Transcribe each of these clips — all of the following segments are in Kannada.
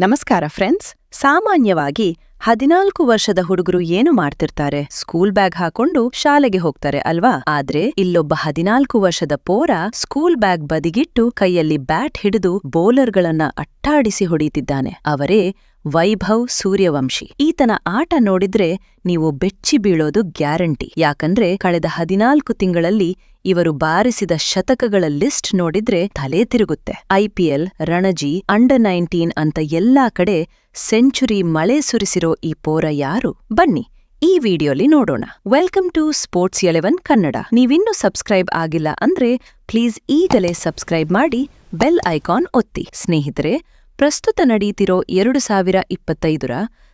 ನಮಸ್ಕಾರ ಫ್ರೆಂಡ್ಸ್. ಸಾಮಾನ್ಯವಾಗಿ ಹದಿನಾಲ್ಕು ವರ್ಷದ ಹುಡುಗರು ಏನು ಮಾಡ್ತಿರ್ತಾರೆ? ಸ್ಕೂಲ್ ಬ್ಯಾಗ್ ಹಾಕೊಂಡು ಶಾಲೆಗೆ ಹೋಗ್ತಾರೆ ಅಲ್ವಾ? ಆದ್ರೆ ಇಲ್ಲೊಬ್ಬ ಹದಿನಾಲ್ಕು ವರ್ಷದ ಪೋರ ಸ್ಕೂಲ್ ಬ್ಯಾಗ್ ಬದಿಗಿಟ್ಟು ಕೈಯಲ್ಲಿ ಬ್ಯಾಟ್ ಹಿಡಿದು ಬೌಲರ್ಗಳನ್ನ ಅಟ್ಟಾಡಿಸಿ ಹೊಡೀತಿದ್ದಾನೆ. ಅವರೇ ವೈಭವ್ ಸೂರ್ಯವಂಶಿ. ಈತನ ಆಟ ನೋಡಿದ್ರೆ ನೀವು ಬೆಚ್ಚಿ ಬೀಳೋದು ಗ್ಯಾರಂಟಿ. ಯಾಕಂದ್ರೆ ಕಳೆದ ಹದಿನಾಲ್ಕು ತಿಂಗಳಲ್ಲಿ ಇವರು ಬಾರಿಸಿದ ಶತಕಗಳ ಲಿಸ್ಟ್ ನೋಡಿದ್ರೆ ತಲೆ ತಿರುಗುತ್ತೆ. ಐಪಿಎಲ್ ರಣಜಿ, ಅಂಡರ್ ನೈನ್ಟೀನ್ ಅಂತ ಎಲ್ಲಾ ಕಡೆ ಸೆಂಚುರಿ ಮಳೆ ಸುರಿಸಿರೋ ಈ ಪೋರ ಯಾರು? ಬನ್ನಿ, ಈ ವಿಡಿಯೋಲಿ ನೋಡೋಣ. Welcome to sports eleven Kannada. ನೀವಿನ್ನೂ ಸಬ್ಸ್ಕ್ರೈಬ್ ಆಗಿಲ್ಲ ಅಂದ್ರೆ ಪ್ಲೀಸ್ ಈಗಲೇ ಸಬ್ಸ್ಕ್ರೈಬ್ ಮಾಡಿ, ಬೆಲ್ ಐಕಾನ್ ಒತ್ತಿ. ಸ್ನೇಹಿತರೆ, ಪ್ರಸ್ತುತ ನಡೀತಿರೋ ಎರಡು ಸಾವಿರ ಇಪ್ಪತ್ತೈದರ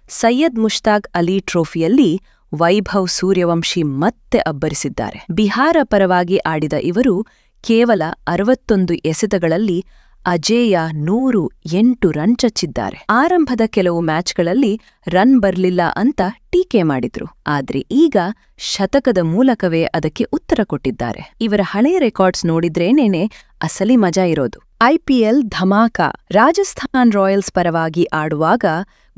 ಸೈಯದ್ ಮುಷ್ತಾಕ್ ಅಲಿ ಟ್ರೋಫಿಯಲ್ಲಿ ವೈಭವ್ ಸೂರ್ಯವಂಶಿ ಮತ್ತೆ ಅಬ್ಬರಿಸಿದ್ದಾರೆ. ಬಿಹಾರ ಪರವಾಗಿ ಆಡಿದ ಇವರು ಕೇವಲ ಅರವತ್ತೊಂದು ಎಸೆತಗಳಲ್ಲಿ ಅಜೇಯ ನೂರು ಎಂಟು ರನ್ ಚಚ್ಚಿದ್ದಾರೆ. ಆರಂಭದ ಕೆಲವು ಮ್ಯಾಚ್ಗಳಲ್ಲಿ ರನ್ ಬರ್ಲಿಲ್ಲ ಅಂತ ಟೀಕೆ ಮಾಡಿದ್ರು. ಆದ್ರೆ ಈಗ ಶತಕದ ಮೂಲಕವೇ ಅದಕ್ಕೆ ಉತ್ತರ ಕೊಟ್ಟಿದ್ದಾರೆ. ಇವರ ಹಳೆಯ ರೆಕಾರ್ಡ್ಸ್ ನೋಡಿದ್ರೇನೇನೆ ಅಸಲಿ ಮಜಾ ಇರೋದು. ಐಪಿಎಲ್ ಧಮಾಕಾ ರಾಜಸ್ಥಾನ್ ರಾಯಲ್ಸ್ ಪರವಾಗಿ ಆಡುವಾಗ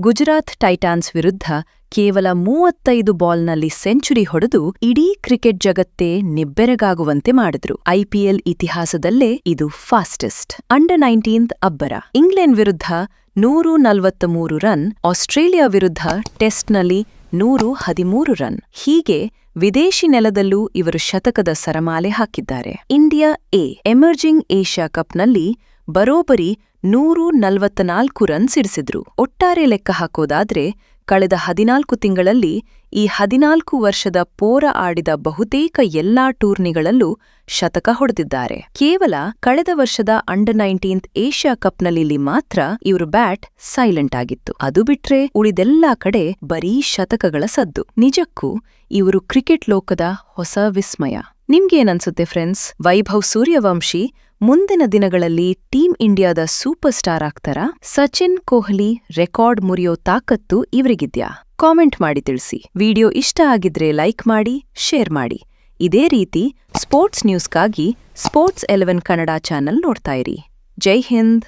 ಗುಜರಾತ್ ಟೈಟಾನ್ಸ್ ವಿರುದ್ಧ ಕೇವಲ ಮೂವತ್ತೈದು ಬಾಲ್ನಲ್ಲಿ ಸೆಂಚುರಿ ಹೊಡೆದು ಇಡೀ ಕ್ರಿಕೆಟ್ ಜಗತ್ತೇ ನಿಬ್ಬೆರಗಾಗುವಂತೆ ಮಾಡಿದ್ರು. ಐಪಿಎಲ್ ಇತಿಹಾಸದಲ್ಲೇ ಇದು ಫಾಸ್ಟೆಸ್ಟ್. ಅಂಡರ್ ನೈನ್ಟೀನ್ತ್ ಅಬ್ಬರ. ಇಂಗ್ಲೆಂಡ್ ವಿರುದ್ಧ ನೂರು ನಲವತ್ತ ಮೂರು ರನ್, ಆಸ್ಟ್ರೇಲಿಯಾ ವಿರುದ್ಧ ಟೆಸ್ಟ್ನಲ್ಲಿ ನೂರು ಹದಿಮೂರು ರನ್. ಹೀಗೆ ವಿದೇಶಿ ನೆಲದಲ್ಲೂ ಇವರು ಶತಕದ ಸರಮಾಲೆ ಹಾಕಿದ್ದಾರೆ. ಇಂಡಿಯಾ ಎ, ಎಮರ್ಜಿಂಗ್ ಏಷ್ಯಾ ಕಪ್ನಲ್ಲಿ ಬರೋಬರಿ ನೂರು ನಲವತ್ತನಾಲ್ಕು ರನ್ ಸಿಡಿಸಿದ್ರು ಒಟ್ಟಾರೆ ಲೆಕ್ಕ ಹಾಕೋದಾದ್ರೆ ಕಳೆದ ಹದಿನಾಲ್ಕು ತಿಂಗಳಲ್ಲಿ ಈ ಹದಿನಾಲ್ಕು ವರ್ಷದ ಪೋರ ಆಡಿದ ಬಹುತೇಕ ಎಲ್ಲಾ ಟೂರ್ನಿಗಳಲ್ಲೂ ಶತಕ ಹೊಡೆದಿದ್ದಾರೆ. ಕೇವಲ ಕಳೆದ ವರ್ಷದ ಅಂಡರ್ ನೈನ್ಟೀನ್ತ್ ಏಷ್ಯಾ ಕಪ್ನಲ್ಲಿ ಮಾತ್ರ ಇವ್ರ ಬ್ಯಾಟ್ ಸೈಲೆಂಟ್ ಆಗಿತ್ತು. ಅದು ಬಿಟ್ರೆ ಉಳಿದೆಲ್ಲಾ ಕಡೆ ಬರೀ ಶತಕಗಳ ಸದ್ದು. ನಿಜಕ್ಕೂ ಇವರು ಕ್ರಿಕೆಟ್ ಲೋಕದ ಹೊಸ ವಿಸ್ಮಯ. ನಿಮ್ಗೇನನ್ಸುತ್ತೆ ಫ್ರೆಂಡ್ಸ್? ವೈಭವ್ ಸೂರ್ಯವಂಶಿ ಮುಂದಿನ ದಿನಗಳಲ್ಲಿ ಟೀಂ ಇಂಡಿಯಾದ ಸೂಪರ್ ಸ್ಟಾರ್ ಆಗ್ತಾರಾ? ಸಚಿನ್ ಕೊಹ್ಲಿ ರೆಕಾರ್ಡ್ ಮುರಿಯೋ ತಾಕತ್ತು ಇವರಿಗಿದ್ಯಾ? ಕಾಮೆಂಟ್ ಮಾಡಿ ತಿಳಿಸಿ. ವಿಡಿಯೋ ಇಷ್ಟ ಆಗಿದ್ರೆ ಲೈಕ್ ಮಾಡಿ, ಶೇರ್ ಮಾಡಿ. ಇದೇ ರೀತಿ ಸ್ಪೋರ್ಟ್ಸ್ ನ್ಯೂಸ್ಗಾಗಿ ಸ್ಪೋರ್ಟ್ಸ್ ಎಲೆವೆನ್ ಕನ್ನಡ ಚಾನೆಲ್ ನೋಡ್ತಾ ಇರಿ. ಜೈ ಹಿಂದ್!